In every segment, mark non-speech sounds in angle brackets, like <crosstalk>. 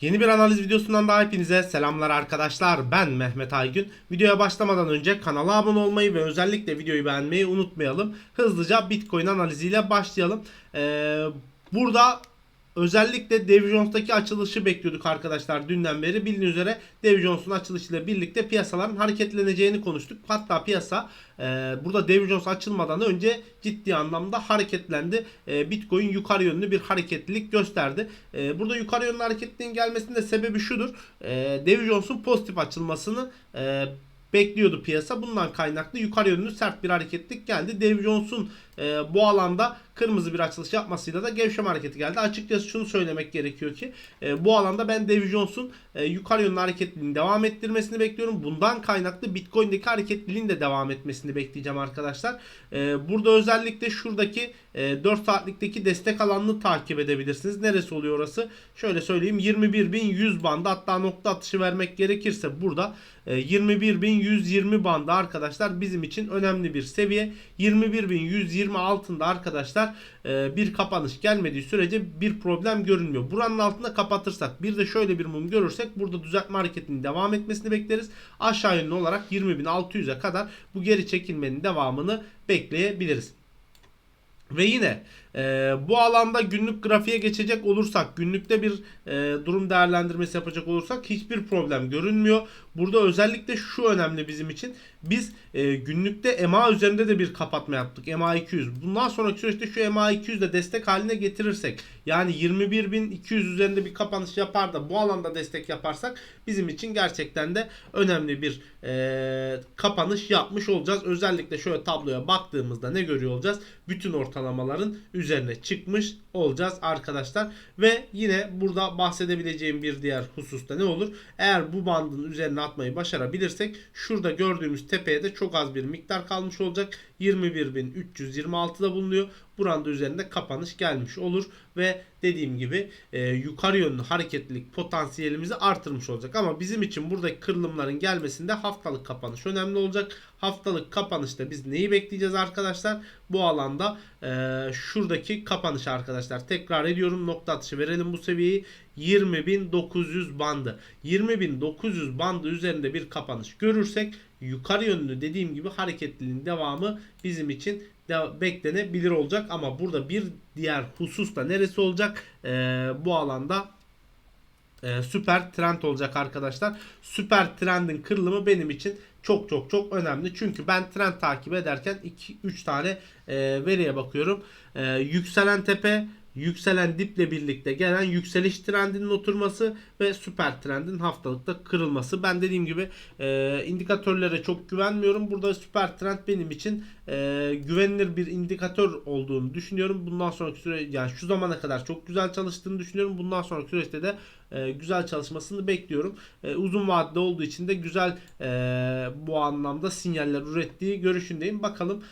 Yeni bir analiz videosundan daha hepinize selamlar arkadaşlar. Ben Mehmet Aygün. Videoya başlamadan önce kanala abone olmayı ve özellikle videoyu beğenmeyi unutmayalım. Hızlıca Bitcoin analiziyle başlayalım. Ee, burada özellikle Dow Jones'taki açılışı bekliyorduk arkadaşlar dünden beri. Bildiğiniz üzere Dow Jones'un açılışıyla birlikte piyasaların hareketleneceğini konuştuk. Hatta piyasa e, burada Dow Jones açılmadan önce ciddi anlamda hareketlendi. E, Bitcoin yukarı yönlü bir hareketlilik gösterdi. E, burada yukarı yönlü hareketliliğin gelmesinin de sebebi şudur. E, Dow Jones'un pozitif açılmasını e, bekliyordu piyasa. Bundan kaynaklı yukarı yönlü sert bir hareketlik geldi. Dow Jones'un e, bu alanda kırmızı bir açılış yapmasıyla da gevşeme hareketi geldi. Açıkçası şunu söylemek gerekiyor ki e, bu alanda ben Dow Jones'un e, yukarı yönlü hareketliliğini devam ettirmesini bekliyorum. Bundan kaynaklı Bitcoin'deki hareketliliğin de devam etmesini bekleyeceğim arkadaşlar. E, burada özellikle şuradaki e, 4 saatlikteki destek alanını takip edebilirsiniz. Neresi oluyor orası? Şöyle söyleyeyim 21.100 bandı hatta nokta atışı vermek gerekirse burada e, 21.120 bandı arkadaşlar bizim için önemli bir seviye. 21.120 altında arkadaşlar e, bir kapanış gelmediği sürece bir problem görünmüyor. Buranın altında kapatırsak bir de şöyle bir mum görürsek burada düzeltme hareketinin devam etmesini bekleriz. Aşağı yönlü olarak 20.600'e kadar bu geri çekilmenin devamını bekleyebiliriz. Ve yine e, bu alanda günlük grafiğe geçecek olursak, günlükte bir e, durum değerlendirmesi yapacak olursak hiçbir problem görünmüyor. Burada özellikle şu önemli bizim için. Biz e, günlükte EMA üzerinde de bir kapatma yaptık. EMA 200. Bundan sonraki süreçte şu EMA 200 de destek haline getirirsek yani 21.200 üzerinde bir kapanış yapar da bu alanda destek yaparsak bizim için gerçekten de önemli bir e, kapanış yapmış olacağız. Özellikle şöyle tabloya baktığımızda ne görüyor olacağız? Bütün ortalamaların üzerine çıkmış olacağız arkadaşlar. Ve yine burada bahsedebileceğim bir diğer husus da ne olur? Eğer bu bandın üzerine atmayı başarabilirsek şurada gördüğümüz tepeye de çok az bir miktar kalmış olacak. 21.326'da bulunuyor. Buranda üzerinde kapanış gelmiş olur ve dediğim gibi e, yukarı yönlü hareketlilik potansiyelimizi artırmış olacak. Ama bizim için buradaki kırılımların gelmesinde haftalık kapanış önemli olacak. Haftalık kapanışta biz neyi bekleyeceğiz arkadaşlar? Bu alanda e, şuradaki kapanış arkadaşlar. Tekrar ediyorum nokta atışı verelim bu seviyeyi. 20.900 bandı. 20.900 bandı üzerinde bir kapanış görürsek yukarı yönlü dediğim gibi hareketliliğin devamı bizim için de beklenebilir olacak ama burada bir diğer husus da neresi olacak? Ee, bu alanda e, süper trend olacak arkadaşlar. Süper trendin kırılımı benim için çok çok çok önemli. Çünkü ben trend takip ederken 2-3 tane e, veriye bakıyorum. E, yükselen tepe, yükselen diple birlikte gelen yükseliş trendinin oturması ve süper trendin haftalıkta kırılması. Ben dediğim gibi e, indikatörlere çok güvenmiyorum. Burada süper trend benim için e, güvenilir bir indikatör olduğunu düşünüyorum. Bundan sonraki süre yani şu zamana kadar çok güzel çalıştığını düşünüyorum. Bundan sonraki süreçte de e, güzel çalışmasını bekliyorum. E, uzun vadede olduğu için de güzel e, bu anlamda sinyaller ürettiği görüşündeyim. Bakalım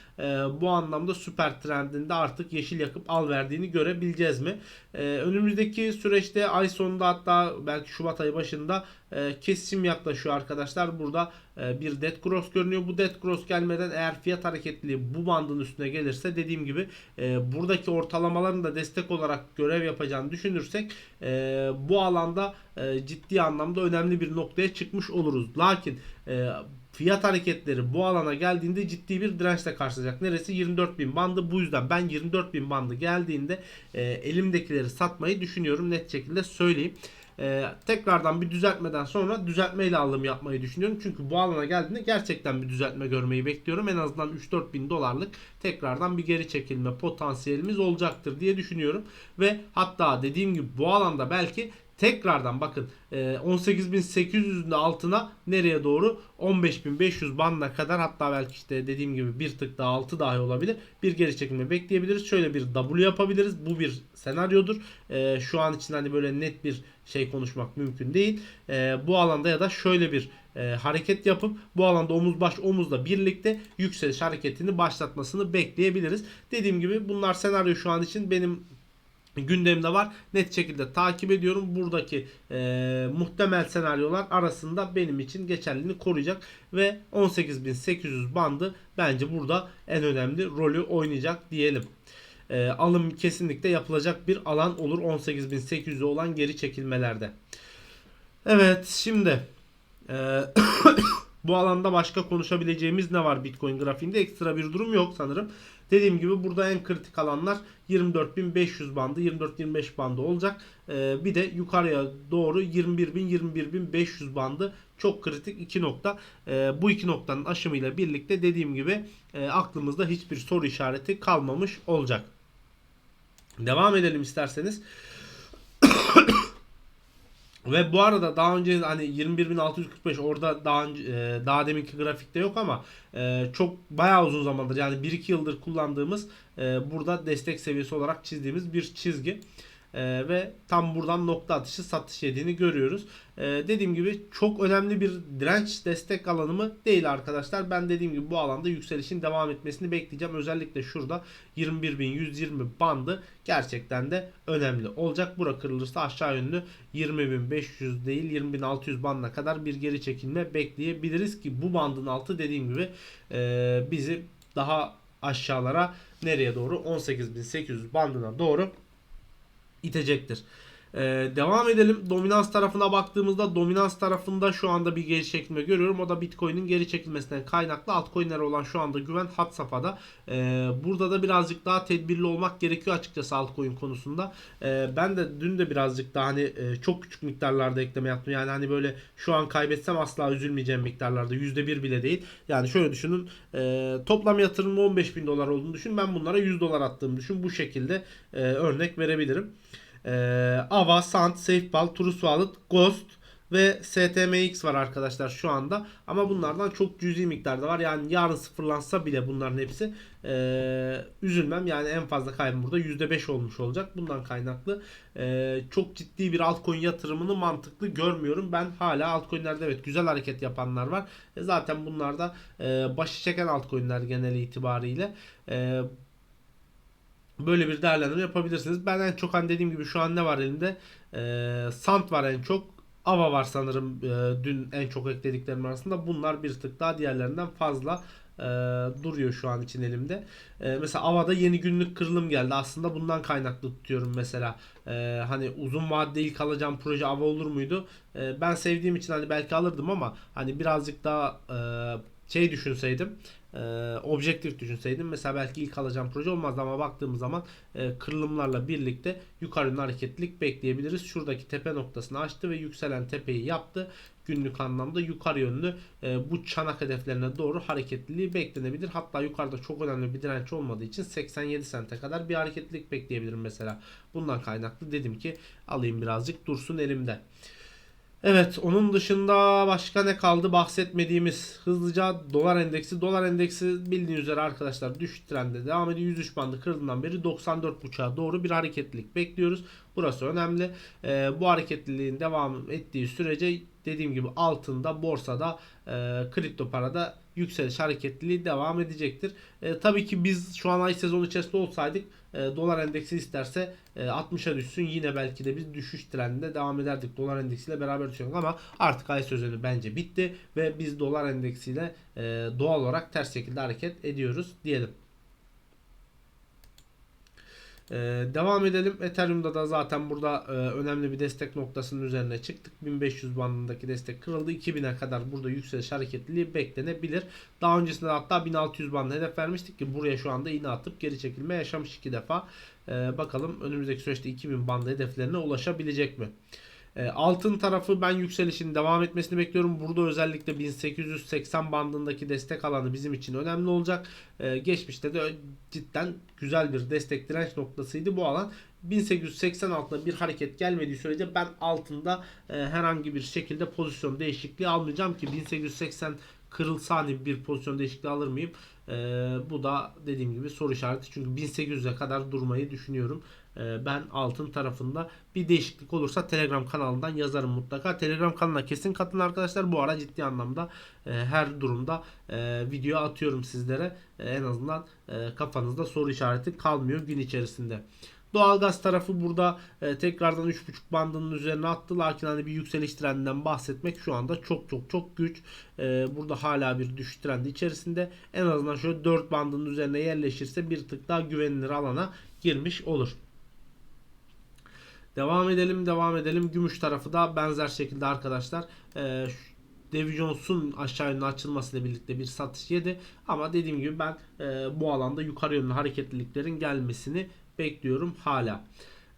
bu anlamda süper trendinde artık yeşil yakıp al verdiğini görebileceğiz mi? Önümüzdeki süreçte ay sonunda hatta belki Şubat ayı başında e, kesim yaklaşıyor arkadaşlar. Burada e, bir dead cross görünüyor. Bu dead cross gelmeden eğer fiyat hareketliliği bu bandın üstüne gelirse dediğim gibi e, buradaki ortalamaların da destek olarak görev yapacağını düşünürsek e, bu alanda e, ciddi anlamda önemli bir noktaya çıkmış oluruz. Lakin e, fiyat hareketleri bu alana geldiğinde ciddi bir dirençle karşılayacak. Neresi? 24.000 bandı. Bu yüzden ben 24.000 bandı geldiğinde e, elimdekileri satmayı düşünüyorum. Net şekilde söyleyeyim. Ee, tekrardan bir düzeltmeden sonra düzeltmeyle alım yapmayı düşünüyorum. Çünkü bu alana geldiğinde gerçekten bir düzeltme görmeyi bekliyorum. En azından 3-4 bin dolarlık tekrardan bir geri çekilme potansiyelimiz olacaktır diye düşünüyorum. Ve hatta dediğim gibi bu alanda belki tekrardan bakın 18.800'ün altına nereye doğru 15.500 bandına kadar hatta belki işte dediğim gibi bir tık daha altı dahi olabilir. Bir geri çekilme bekleyebiliriz. Şöyle bir W yapabiliriz. Bu bir senaryodur. Ee, şu an için hani böyle net bir şey konuşmak mümkün değil. Ee, bu alanda ya da şöyle bir e, hareket yapıp bu alanda omuz baş omuzla birlikte yükseliş hareketini başlatmasını bekleyebiliriz. Dediğim gibi bunlar senaryo şu an için benim gündemde var. Net şekilde takip ediyorum. Buradaki e, muhtemel senaryolar arasında benim için geçerliliğini koruyacak ve 18.800 bandı bence burada en önemli rolü oynayacak diyelim. E, alım kesinlikle yapılacak bir alan olur 18.800'e olan geri çekilmelerde. Evet şimdi e, <coughs> bu alanda başka konuşabileceğimiz ne var Bitcoin grafiğinde? Ekstra bir durum yok sanırım. Dediğim gibi burada en kritik alanlar 24.500 bandı, 24-25 bandı olacak. E, bir de yukarıya doğru 21.000-21.500 bandı çok kritik iki nokta. E, bu iki noktanın aşımıyla birlikte dediğim gibi e, aklımızda hiçbir soru işareti kalmamış olacak. Devam edelim isterseniz. <coughs> Ve bu arada daha önce hani 21.645 orada daha önce, e, daha deminki grafikte yok ama e, çok bayağı uzun zamandır yani 1-2 yıldır kullandığımız e, burada destek seviyesi olarak çizdiğimiz bir çizgi. Ee, ve tam buradan nokta atışı satış yediğini görüyoruz. Ee, dediğim gibi çok önemli bir direnç destek alanı mı değil arkadaşlar. Ben dediğim gibi bu alanda yükselişin devam etmesini bekleyeceğim. Özellikle şurada 21.120 bandı gerçekten de önemli olacak. Bura kırılırsa aşağı yönlü 20.500 değil 20.600 bandına kadar bir geri çekilme bekleyebiliriz ki bu bandın altı dediğim gibi e, bizi daha aşağılara nereye doğru 18.800 bandına doğru itecektir. Ee, devam edelim. Dominans tarafına baktığımızda dominans tarafında şu anda bir geri çekilme görüyorum. O da Bitcoin'in geri çekilmesinden kaynaklı. Altcoin'lere olan şu anda güven hat safhada. Ee, burada da birazcık daha tedbirli olmak gerekiyor açıkçası altcoin konusunda. Ee, ben de dün de birazcık daha hani e, çok küçük miktarlarda ekleme yaptım. Yani hani böyle şu an kaybetsem asla üzülmeyeceğim miktarlarda. %1 bile değil. Yani şöyle düşünün. E, toplam yatırımı 15 bin dolar olduğunu düşün. Ben bunlara 100 dolar attığımı düşün. Bu şekilde e, örnek verebilirim. Ee, Ava, Sant, SafeBall, True Wallet, Ghost ve STMX var arkadaşlar şu anda. Ama bunlardan çok cüzi miktarda var. Yani yarın sıfırlansa bile bunların hepsi ee, üzülmem. Yani en fazla kaybım burada %5 olmuş olacak. Bundan kaynaklı ee, çok ciddi bir altcoin yatırımını mantıklı görmüyorum. Ben hala altcoinlerde evet güzel hareket yapanlar var. E zaten bunlar da e, başı çeken altcoinler genel itibariyle. E, böyle bir değerlendirme yapabilirsiniz. Ben en çok hani dediğim gibi şu an ne var elimde? Ee, Sant var en çok. Ava var sanırım e, dün en çok eklediklerim arasında. Bunlar bir tık daha diğerlerinden fazla e, duruyor şu an için elimde. E, mesela Ava'da yeni günlük kırılım geldi. Aslında bundan kaynaklı tutuyorum mesela. E, hani uzun vadede ilk alacağım proje Ava olur muydu? E, ben sevdiğim için hani belki alırdım ama hani birazcık daha e, şey düşünseydim e, objektif düşünseydim mesela belki ilk alacağım proje olmazdı ama baktığımız zaman e, kırılımlarla birlikte yukarı yönlü hareketlilik bekleyebiliriz. Şuradaki tepe noktasını açtı ve yükselen tepeyi yaptı. Günlük anlamda yukarı yönlü e, bu çanak hedeflerine doğru hareketliliği beklenebilir. Hatta yukarıda çok önemli bir direnç olmadığı için 87 sente kadar bir hareketlilik bekleyebilirim mesela. Bundan kaynaklı dedim ki alayım birazcık dursun elimde. Evet onun dışında başka ne kaldı bahsetmediğimiz hızlıca dolar endeksi. Dolar endeksi bildiğiniz üzere arkadaşlar düşüş trende devam ediyor. 103 bandı kırıldığından beri 94.5'a doğru bir hareketlilik bekliyoruz. Burası önemli. Ee, bu hareketliliğin devam ettiği sürece dediğim gibi altında borsada e, kripto parada yükseliş hareketliliği devam edecektir. E, tabii ki biz şu an ay sezon içerisinde olsaydık e, dolar endeksi isterse e, 60'a düşsün yine belki de biz düşüş trendinde devam ederdik. Dolar endeksiyle beraber düşüyoruz ama artık ay sezonu bence bitti ve biz dolar endeksiyle e, doğal olarak ters şekilde hareket ediyoruz diyelim. Ee, devam edelim. Ethereum'da da zaten burada e, önemli bir destek noktasının üzerine çıktık. 1500 bandındaki destek kırıldı. 2000'e kadar burada yükseliş hareketliliği beklenebilir. Daha öncesinde hatta 1600 bandı hedef vermiştik ki buraya şu anda iğne atıp geri çekilme yaşamış iki defa. Ee, bakalım önümüzdeki süreçte 2000 bandı hedeflerine ulaşabilecek mi? E, altın tarafı ben yükselişin devam etmesini bekliyorum. Burada özellikle 1880 bandındaki destek alanı bizim için önemli olacak. E, geçmişte de cidden güzel bir destek direnç noktasıydı bu alan. 1880 altında bir hareket gelmediği sürece ben altında e, herhangi bir şekilde pozisyon değişikliği almayacağım ki 1880 kırılsa hani bir pozisyon değişikliği alır mıyım? E, bu da dediğim gibi soru işareti. Çünkü 1800'e kadar durmayı düşünüyorum. E, ben altın tarafında bir değişiklik olursa Telegram kanalından yazarım mutlaka. Telegram kanalına kesin katılın arkadaşlar. Bu ara ciddi anlamda e, her durumda e, video atıyorum sizlere. E, en azından kafanızda soru işareti kalmıyor gün içerisinde. Doğalgaz tarafı burada e, tekrardan 3.5 bandının üzerine attı. Lakin hani bir yükseliş trendinden bahsetmek şu anda çok çok çok güç. Burada hala bir düşüş trendi içerisinde. En azından şöyle 4 bandının üzerine yerleşirse bir tık daha güvenilir alana girmiş olur. Devam edelim devam edelim. Gümüş tarafı da benzer şekilde arkadaşlar. Şu- Davy Jones'un aşağı yönlü açılmasıyla birlikte bir satış yedi. Ama dediğim gibi ben e, bu alanda yukarı yönlü hareketliliklerin gelmesini bekliyorum hala.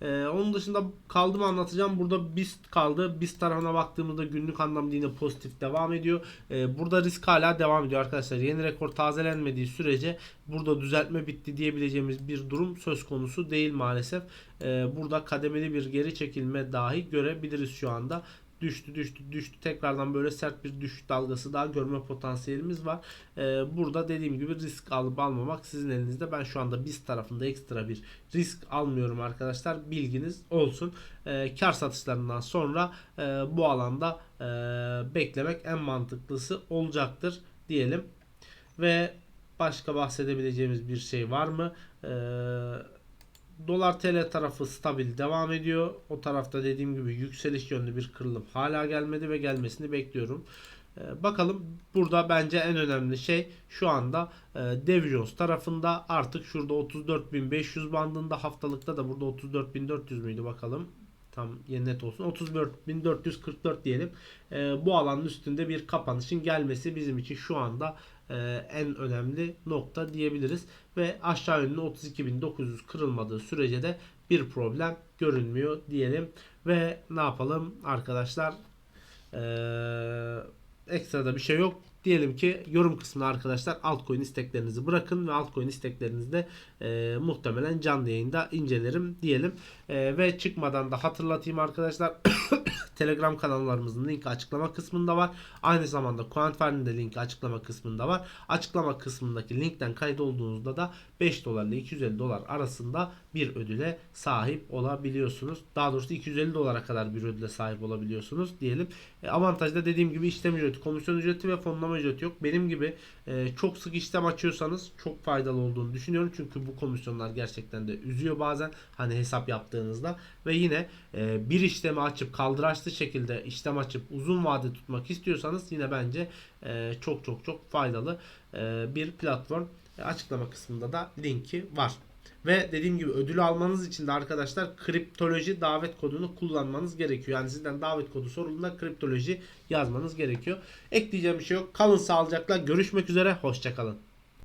Ee, onun dışında kaldı mı anlatacağım. Burada BIST kaldı. BIST tarafına baktığımızda günlük anlamda yine pozitif devam ediyor. Ee, burada risk hala devam ediyor arkadaşlar. Yeni rekor tazelenmediği sürece burada düzeltme bitti diyebileceğimiz bir durum söz konusu değil maalesef. Ee, burada kademeli bir geri çekilme dahi görebiliriz şu anda. Düştü düştü düştü tekrardan böyle sert bir düşüş dalgası daha görme potansiyelimiz var. Ee, burada dediğim gibi risk alıp almamak sizin elinizde. Ben şu anda biz tarafında ekstra bir risk almıyorum arkadaşlar. Bilginiz olsun. Ee, kar satışlarından sonra e, bu alanda e, beklemek en mantıklısı olacaktır diyelim. Ve başka bahsedebileceğimiz bir şey var mı? Ee, Dolar TL tarafı stabil devam ediyor. O tarafta dediğim gibi yükseliş yönlü bir kırılım hala gelmedi ve gelmesini bekliyorum. Ee, bakalım burada bence en önemli şey şu anda e, Dow Jones tarafında artık şurada 34.500 bandında haftalıkta da burada 34.400 müydü bakalım. Tam yeni net olsun. 34.444 diyelim. Ee, bu alanın üstünde bir kapanışın gelmesi bizim için şu anda en önemli nokta diyebiliriz. Ve aşağı yönlü 32.900 kırılmadığı sürece de bir problem görünmüyor diyelim. Ve ne yapalım arkadaşlar? Ee, ekstra da bir şey yok. Diyelim ki yorum kısmına arkadaşlar altcoin isteklerinizi bırakın ve altcoin isteklerinizi de e, muhtemelen canlı yayında incelerim diyelim. E, ve çıkmadan da hatırlatayım arkadaşlar. <clears throat> <coughs> Telegram kanallarımızın linki açıklama kısmında var. Aynı zamanda Quantfire'ın de linki açıklama kısmında var. Açıklama kısmındaki linkten kaydolduğunuzda da 5 dolar ile 250 dolar arasında bir ödüle sahip olabiliyorsunuz. Daha doğrusu 250 dolara kadar bir ödüle sahip olabiliyorsunuz diyelim. E, avantajda dediğim gibi işlem ücreti, komisyon ücreti ve fonlama ücreti yok. Benim gibi e, çok sık işlem açıyorsanız çok faydalı olduğunu düşünüyorum. Çünkü bu komisyonlar gerçekten de üzüyor bazen. Hani hesap yaptığınızda ve yine e, bir işlemi açıp kaldıraçlı şekilde işlem açıp uzun vade tutmak istiyorsanız yine bence e, çok çok çok faydalı e, bir platform. E, açıklama kısmında da linki var. Ve dediğim gibi ödülü almanız için de arkadaşlar kriptoloji davet kodunu kullanmanız gerekiyor. Yani sizden davet kodu sorulduğunda kriptoloji yazmanız gerekiyor. Ekleyeceğim bir şey yok. Kalın sağlıcakla. Görüşmek üzere. Hoşçakalın.